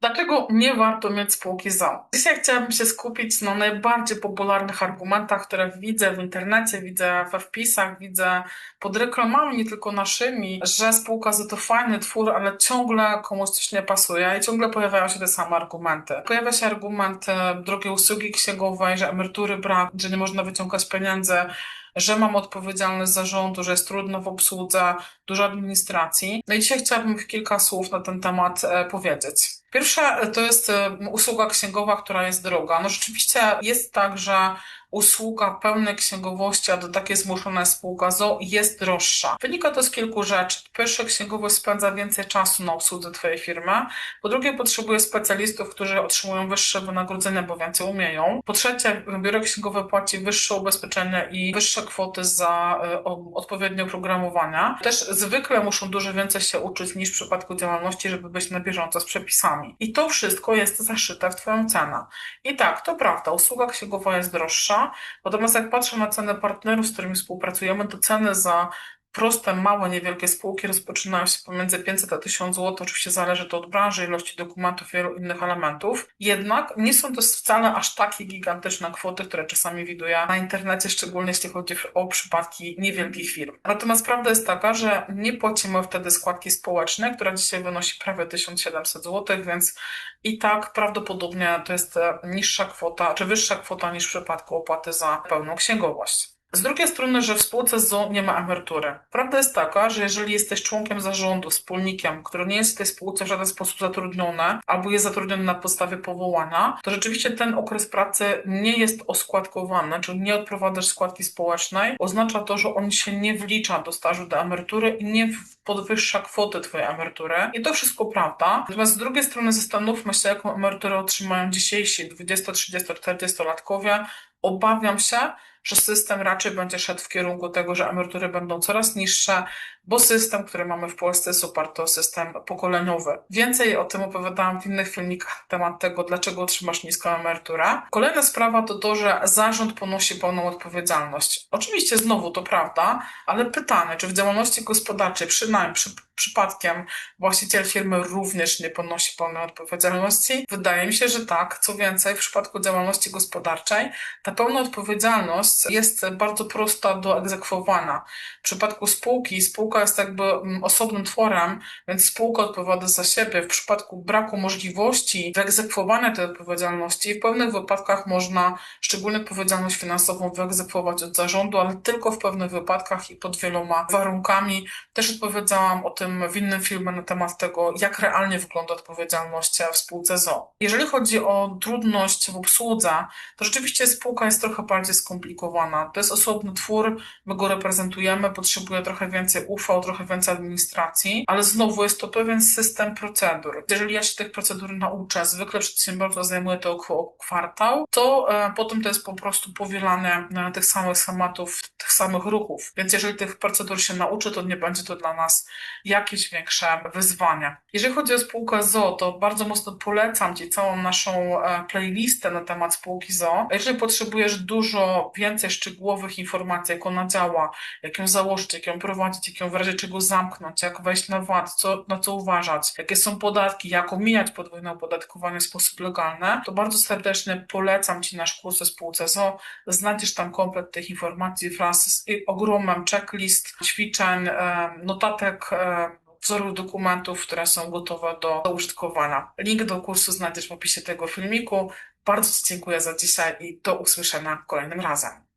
Dlaczego nie warto mieć spółki ZO? Dzisiaj chciałabym się skupić na najbardziej popularnych argumentach, które widzę w internecie, widzę we wpisach, widzę pod reklamami, nie tylko naszymi, że spółka ZO to fajny twór, ale ciągle komuś coś nie pasuje i ciągle pojawiają się te same argumenty. Pojawia się argument e, drogiej usługi księgowej, że emerytury brak, że nie można wyciągać pieniędzy, że mam odpowiedzialność zarządu, że jest trudno w obsłudze, dużo administracji. No i dzisiaj chciałabym kilka słów na ten temat e, powiedzieć. Pierwsza e, to jest e, usługa księgowa, która jest droga. No rzeczywiście jest tak, że usługa pełnej księgowości, a do takiej zmuszona spółka ZO jest droższa. Wynika to z kilku rzeczy. Po pierwsze, księgowość spędza więcej czasu na obsłudze Twojej firmy. Po drugie, potrzebuje specjalistów, którzy otrzymują wyższe wynagrodzenia, bo więcej umieją. Po trzecie, biuro księgowe płaci wyższe ubezpieczenie i wyższe kwoty za y, odpowiednie oprogramowania. Też zwykle muszą dużo więcej się uczyć niż w przypadku działalności, żeby być na bieżąco z przepisami. I to wszystko jest zaszyte w Twoją cenę. I tak, to prawda, usługa księgowa jest droższa, Natomiast jak patrzę na ceny partnerów, z którymi współpracujemy, to ceny za proste, małe, niewielkie spółki rozpoczynają się pomiędzy 500 a 1000 zł. Oczywiście zależy to od branży, ilości dokumentów, wielu innych elementów. Jednak nie są to wcale aż takie gigantyczne kwoty, które czasami widuję na internecie, szczególnie jeśli chodzi o przypadki niewielkich firm. Natomiast prawda jest taka, że nie płacimy wtedy składki społecznej, która dzisiaj wynosi prawie 1700 zł, więc i tak prawdopodobnie to jest niższa kwota, czy wyższa kwota niż w przypadku opłaty za pełną księgowość. Z drugiej strony, że w spółce ZO nie ma emerytury. Prawda jest taka, że jeżeli jesteś członkiem zarządu, wspólnikiem, który nie jest w tej spółce w żaden sposób zatrudniony, albo jest zatrudniony na podstawie powołania, to rzeczywiście ten okres pracy nie jest oskładkowany, czyli nie odprowadzasz składki społecznej. Oznacza to, że on się nie wlicza do stażu do emerytury i nie podwyższa kwoty twojej emerytury. I to wszystko prawda. Natomiast z drugiej strony zastanówmy się, jaką emeryturę otrzymają dzisiejsi 20, 30, 40 latkowie. Obawiam się, że system raczej będzie szedł w kierunku tego, że emerytury będą coraz niższe, bo system, który mamy w Polsce jest oparty o system pokoleniowy. Więcej o tym opowiadałam w innych filmikach na temat tego, dlaczego otrzymasz niską emeryturę. Kolejna sprawa to to, że zarząd ponosi pełną odpowiedzialność. Oczywiście znowu to prawda, ale pytanie, czy w działalności gospodarczej przynajmniej przy, przypadkiem właściciel firmy również nie ponosi pełnej odpowiedzialności? Wydaje mi się, że tak. Co więcej, w przypadku działalności gospodarczej ta pełna odpowiedzialność jest bardzo prosta do egzekwowania. W przypadku spółki, spółka jest jakby mm, osobnym tworem, więc spółka odpowiada za siebie. W przypadku braku możliwości wyegzekwowania tej odpowiedzialności, w pewnych wypadkach można szczególnie odpowiedzialność finansową wyegzekwować od zarządu, ale tylko w pewnych wypadkach i pod wieloma warunkami. Też odpowiedziałam o tym w innym filmie na temat tego, jak realnie wygląda odpowiedzialność w spółce ZO. Jeżeli chodzi o trudność w obsłudze, to rzeczywiście spółka jest trochę bardziej skomplikowana skomplikowana. To jest osobny twór, my go reprezentujemy, potrzebuje trochę więcej ufał, trochę więcej administracji, ale znowu jest to pewien system procedur. Jeżeli ja się tych procedur nauczę, zwykle przedsiębiorca zajmuje to około kwartał, to e, potem to jest po prostu powielanie e, tych samych schematów, tych samych ruchów. Więc jeżeli tych procedur się nauczy, to nie będzie to dla nas jakieś większe wyzwanie. Jeżeli chodzi o spółkę ZO, to bardzo mocno polecam Ci całą naszą e, playlistę na temat spółki ZO. Jeżeli potrzebujesz dużo więcej szczegółowych informacji, jak ona działa, jak ją założyć, jak ją prowadzić, jak ją w razie czego zamknąć, jak wejść na VAT, co, na co uważać, jakie są podatki, jak omijać podwójne opodatkowanie w sposób legalny, to bardzo serdecznie polecam Ci nasz kurs o spółce ZO. Znajdziesz tam komplet tych informacji wraz z ogromem checklist, ćwiczeń, notatek, wzorów dokumentów, które są gotowe do użytkowania. Link do kursu znajdziesz w opisie tego filmiku. Bardzo Ci dziękuję za dzisiaj i do usłyszenia kolejnym razem.